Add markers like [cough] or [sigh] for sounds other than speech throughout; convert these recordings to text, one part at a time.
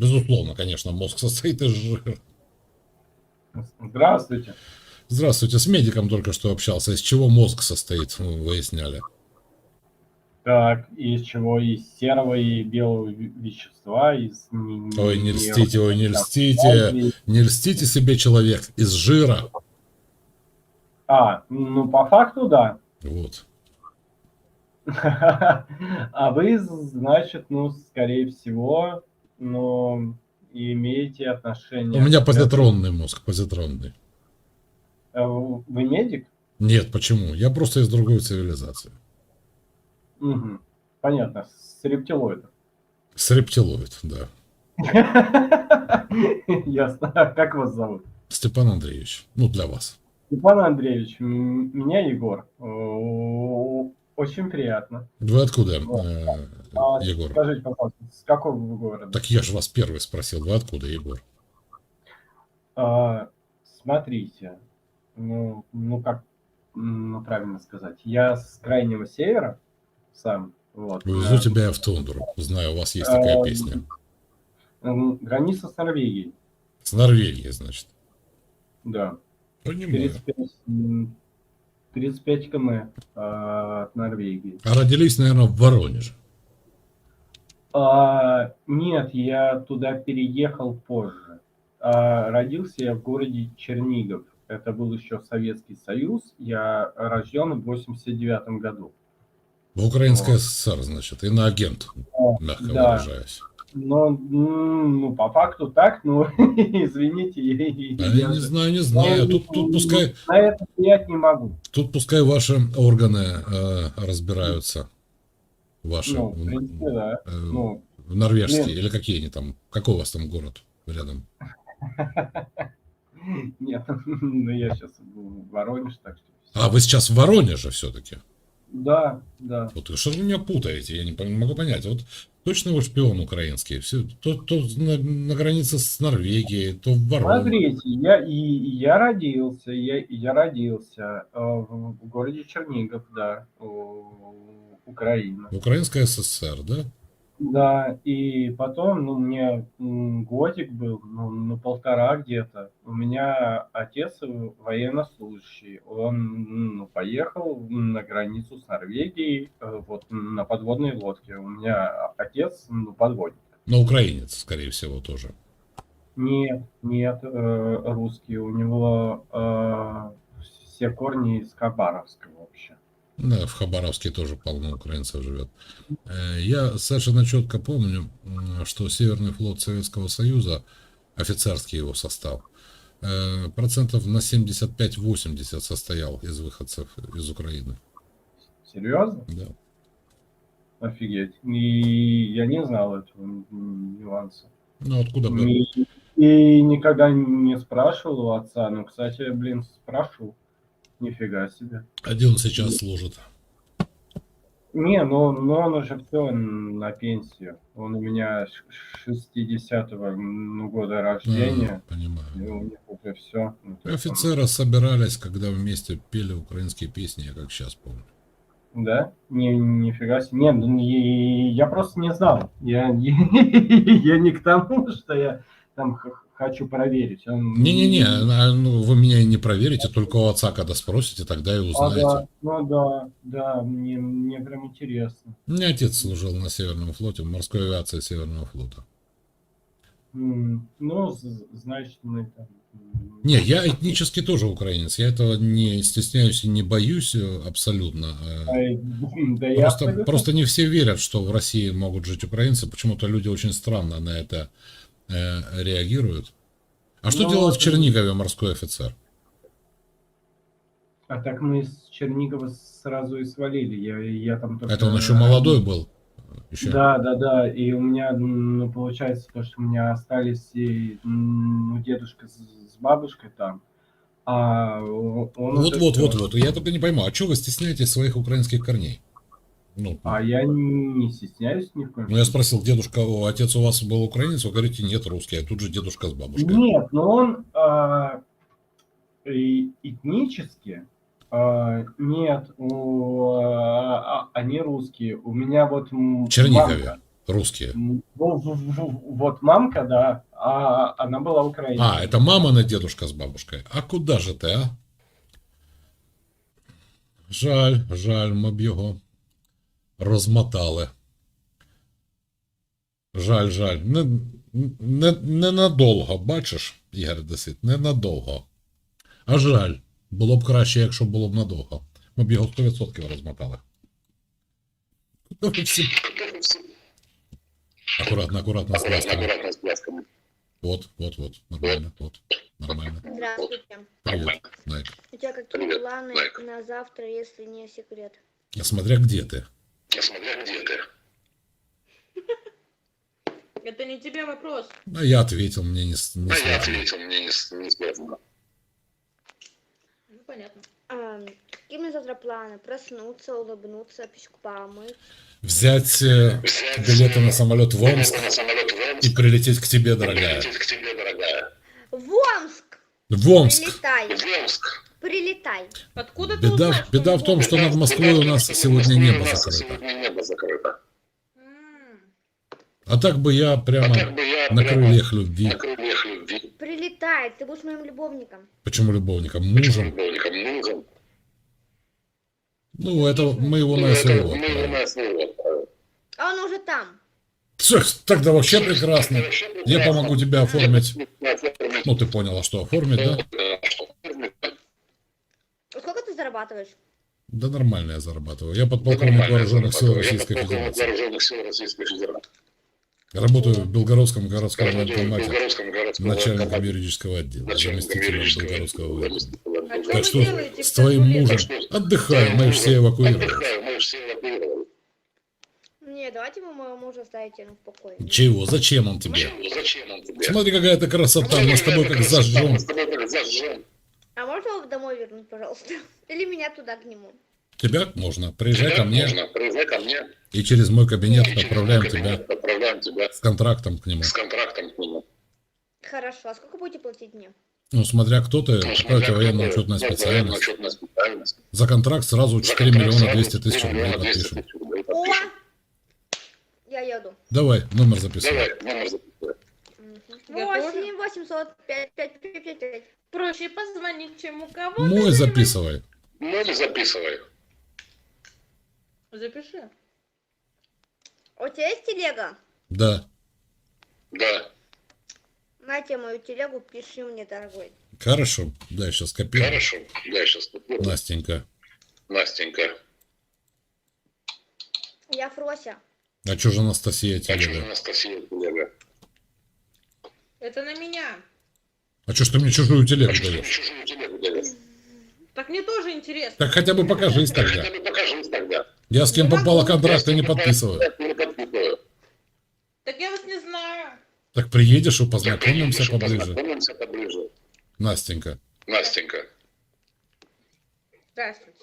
Безусловно, конечно, мозг состоит из жира. Здравствуйте. Здравствуйте, с медиком только что общался. Из чего мозг состоит, выясняли. Так, из чего? Из серого и белого вещества, из... Ой, не льстите, ой, не льстите. Не льстите себе человек. Из жира. А, ну по факту да. Вот. [laughs] А вы, значит, ну, скорее всего, ну, имеете отношение... У меня позитронный мозг, позитронный. Э, вы медик? Нет, почему? Я просто из другой цивилизации. Угу. Понятно, с рептилоидом. С рептилоид, да. [laughs] Ясно. А как вас зовут? Степан Андреевич. Ну, для вас. Степан Андреевич, меня Егор. Очень приятно. Вы откуда, э, а, Егор? Скажите, пожалуйста, с какого вы города? Так я же вас первый спросил. Вы откуда, Егор? А, смотрите, ну, ну как ну, правильно сказать, я с крайнего севера сам. Вот, Везу да. тебя в тундру. Знаю, у вас есть такая а, песня. Граница с Норвегией. С Норвегией, значит. Да. Понимаю. 35, 35 км а, от Норвегии. А родились, наверное, в Воронеже. А, нет, я туда переехал позже. А, родился я в городе Чернигов. Это был еще Советский Союз. Я рожден в 89 году. В Украинской вот. ССР, значит, иноагент, мягко да. выражаясь. Но, ну, по факту так, ну, [laughs] извините. Я, я не знаю, не знаю. Тут, тут пускай... На это влиять не могу. Тут пускай ваши органы э, разбираются. Ваши. Ну, в принципе, да. Э, ну, норвежские, нет. или какие они там? Какой у вас там город рядом? [laughs] Нет, [laughs] ну я сейчас в Воронеж, так что... А, вы сейчас в Воронеже все-таки? Да, да. Вот что вы меня путаете, я не могу понять. Вот точно вы шпион украинский. Все, то, то на, на границе с Норвегией, то в Воронеже. Смотрите, я, и, я родился, я, я родился э, в, городе Чернигов, да, Украина. Украинская ССР, да? Да, и потом, ну, мне годик был, ну, ну полтора где-то. У меня отец военнослужащий. Он ну, поехал на границу с Норвегией э, вот на подводной лодке. У меня отец ну, подводник. Но украинец, скорее всего, тоже. Нет, нет, э, русский. У него э, все корни из Хабаровска вообще. Да, в Хабаровске тоже полно украинцев живет. Э, я совершенно четко помню, что Северный флот Советского Союза, офицерский его состав, э, процентов на 75-80 состоял из выходцев из Украины. Серьезно? Да. Офигеть. И я не знал этого нюанса. Ну, откуда бы? И, и никогда не спрашивал у отца. Ну, кстати, блин, спрошу. Нифига себе. А где он сейчас служит? Не, ну, ну он уже все на пенсию. Он у меня 60-го ну, года рождения. А, понимаю. И у них уже все. Ну, Офицеры собирались, когда вместе пели украинские песни, я как сейчас помню. Да? Не, нифига себе. Нет, ну, я просто не знал. Я, [laughs] я не к тому, что я там хочу проверить. Не-не-не, а, ну, вы меня не проверите, только у отца, когда спросите, тогда и узнаете. А, да, ну да, да, мне, мне прям интересно. У меня отец служил на Северном флоте, в морской авиации Северного флота. Ну, значит, мы там... Не, я этнически тоже украинец. Я этого не стесняюсь и не боюсь э, абсолютно. Э. Да просто, просто не все верят, что в России могут жить украинцы. Почему-то люди очень странно на это э, реагируют. А что ну, делал в Чернигове морской офицер? А так мы из Чернигова сразу и свалили. Я, я там только... Это он еще молодой был? Еще. Да, да, да. И у меня, ну, получается, то, что у меня остались и, ну, дедушка с, с бабушкой там. А он вот, вот, вот, вот. Я только не пойму, а что вы стесняетесь своих украинских корней? Ну, а я не стесняюсь ни в коем Ну, я спросил, дедушка, отец у вас был украинец? Вы говорите, нет, русский, а тут же дедушка с бабушкой. Нет, но он а, этнически а, нет, у, а, они русские. У меня вот... Чернигове. Русские. М, ну, в- в- в- Вот мамка, да, а она была украинка. А, это мама на дедушка с бабушкой. А куда же ти, а? Жаль, жаль, ми б його розмотали. Жаль, жаль. Не, не, ненадовго, бачиш, Ігор Десит, ненадовго. А жаль, було б краще, якщо було б надовго. Ми б його 100% розмотали. Пластиком. Аккуратно с плясками. Вот, вот, вот, нормально, вот, нормально. Здравствуйте. Привет, Найк. У тебя какие Привет, планы Найк. на завтра, если не секрет? Смотря где ты. Смотря где ты. Это не тебе вопрос. А я ответил, мне не, не А я ответил, мне не, не связано. Ну, понятно. А, меня завтра планы? Проснуться, улыбнуться, печку помыть. Взять э, Взять билеты на самолет в Омск на самолет в Омск и прилететь к тебе, дорогая. прилететь к тебе, дорогая. В Омск! В Омск. Прилетай, В Омск. Прилетай. Откуда ты Беда, узнал, что беда в том, что над Москвой у нас сегодня небо закрыто. Небо А так бы я А так прямо бы я на прямо крыльях любви. на крыльях любви. Прилетай, ты будешь моим любовником. Почему любовником? Мужем. Любовником, мужем. Ну, это мы его Ну, на СВО. А он уже там. Всё, тогда вообще прекрасно. Я помогу тебе оформить. Оформить. Ну, ты поняла, что оформить, да? Да, оформить. Сколько ты зарабатываешь? Да нормально я зарабатываю. Я подполковник Нормально вооруженных сил Российской Федерации. Вооруженных сил Российской Федерации. Работаю в Белгородском городском военкомате. Начальником юридического отдела, Начальником заместителем юридического Белгородского отдела, военкома. заместителем А Белгородского что Так что делаете с твоим мужем отдыхаем, мы же все эвакуировались. Отдыхаем, мы же все эвакуировали. Не, давайте вы моего мужа оставите ну, в покое. Чего? Зачем он тебе? Зачем он тебе? Смотри, какая ты красота, мы с тобой как зажжем. А можно его домой вернуть, пожалуйста? [laughs] Или меня туда к нему? Тебя можно, приезжай ко мне, Можно. Приезжай ко мне. и через мой кабинет и через отправляем мой тебя кабинет Отправляем тебя с контрактом к нему. с контрактом к нему. Хорошо, а сколько будете платить мне? Ну, смотря кто ты, Ну, какая у тебя военная какой- учетная какая специальность. военно-учетная специальность. За контракт сразу За 4 контракт миллиона сразу 200 тысяч 4 рублей миллиона 200 подпишем. О! Я еду. Давай, номер записывай. Давай, номер записывай. Я тоже. Восемь, восемьсот, пять, пять, пять, пять, пять. Проще позвонить, чем у кого Мой записывай. Номер записывай. Запиши. У тебя есть телега? Да. Да. На тебе мою телегу, пиши мне, дорогой. Хорошо. Да, сейчас копирую. Хорошо. Дальше скопируй. Настенька. Настенька. Я Фрося. А что же Анастасия А что же телега? Анастасия коллега? Это на меня. А что ж ты мне чужую телегу А что ты мне даешь? чужую телегу даешь? Так мне тоже интересно. Так хотя бы покажись тогда. Хотя бы покажись тогда. Я с кем Не попало контракты не Я подписываю. не подписываю. Так я вас не знаю. Так приедешь и Так познакомимся приедешь, поближе. Познакомимся поближе. Настенька. Настенька. Здравствуйте.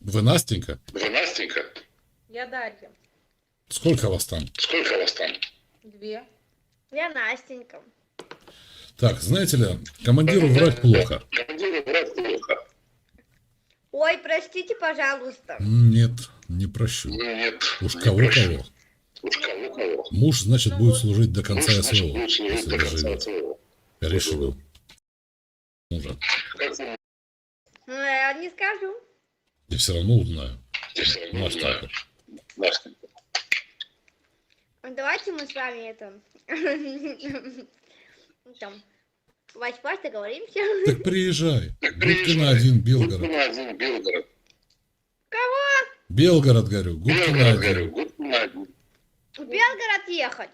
Вы Настенька? Вы Настенька? Я Дарья. Сколько вас там? Сколько вас там? Две. Я Настенька. Так, знаете ли, командиру врать плохо. Командиру врать плохо. Ой, простите, пожалуйста. Нет, не прощу. Нет. Уж не кого-кого. Уж кого-кого. Муж, значит, Ну будет вот. служить до конца Муж, значит, СВО, будет служить до конца. СВО. Решил. Мужа. Ну, я не скажу. Я все равно узнаю. можете, все равно Настенька. знаю. Настенька. Давайте мы с вами это... [laughs] Там... Спать-спать, договоримся. Так приезжай. Так Губкина один, Белгород. Гудкина один, Белгород. Белгород, говорю. Губкина Белгород, говорю. один. Гудкина один. В Белгород ехать.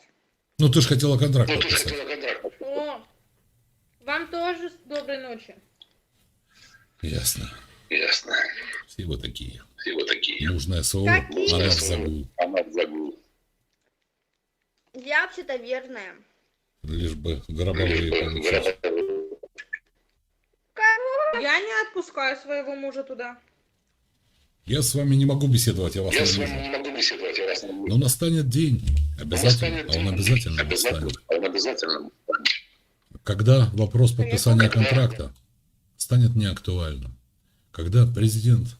Ну, ты же хотела контракт Ну, подписать. хотела контракт. О, вам тоже доброй ночи. Ясно. Ясно. Все вы такие. Все вы такие. Муж СВО, Какие? она в загул. Она в загул. Я вообще-то верная. Лишь бы гробовые получить. Я не отпускаю своего мужа туда. Я с вами не могу беседовать, я вас Я с не вами вижу. не могу беседовать, я вас не вижу. Но настанет день. Обязательно. Настанет А он день. обязательно настанет. Он обязательно. Когда вопрос подписания Когда? контракта станет неактуальным. Когда президент,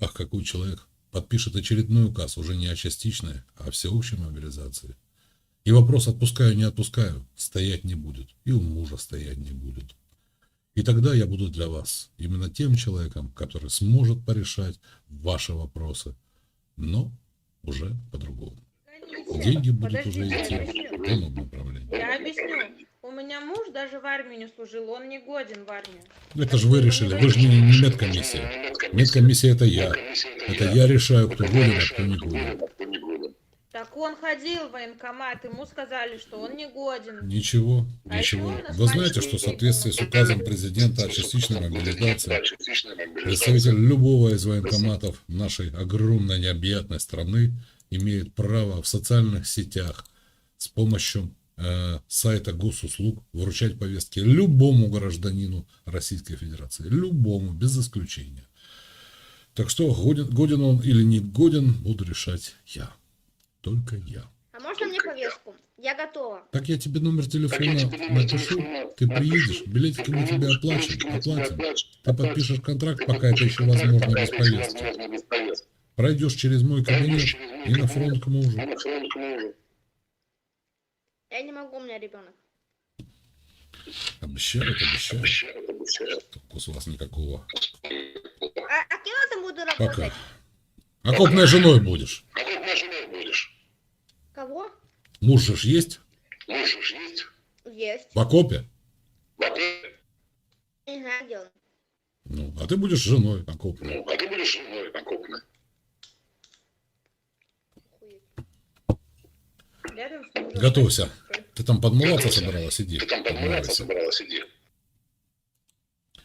ах, какой человек, подпишет очередной указ уже не о частичной, а о всеобщей мобилизации. И вопрос отпускаю, не отпускаю, стоять не будет. И у мужа стоять не будет. И тогда я буду для вас именно тем человеком, который сможет порешать ваши вопросы, но уже по-другому. Деньги будут уже Подождите, идти в ином направлении. Я объясню. У меня муж даже в армию не служил, он не годен в армию. Это же вы решили, вы же не, не медкомиссия. Медкомиссия это я. Это я решаю, кто годен, а кто не годен. Так он ходил в военкомат, ему сказали, что он не годен. Ничего, А ничего. Вы знаете, что в соответствии с указом президента о частичной мобилизации представитель любого из военкоматов нашей огромной необъятной страны имеет право в социальных сетях с помощью э, сайта госуслуг вручать повестки любому гражданину Российской Федерации. Любому, без исключения. Так что, годен, годен он или не годен, буду решать я. Только я. А можно мне повестку? Я готова. Так я тебе номер телефона напишу, ты приедешь, билетики мы тебе оплачем, оплатим. Ты подпишешь контракт, пока это еще возможно без повестки. Пройдешь через мой кабинет и на фронт к мужу. Я не могу, у меня ребенок. Обещают, обещают. Толку с вас никакого. А, а кем я там буду работать? Пока. Окопной женой будешь. Кого? Муж же ж есть Есть. в окопе. Знаю, где он. Ну, а ты будешь женой окопной. А ты будешь женой окопной. Готовься. Ты там подмываться собралась? Иди, Ты там подмываться собралась, иди.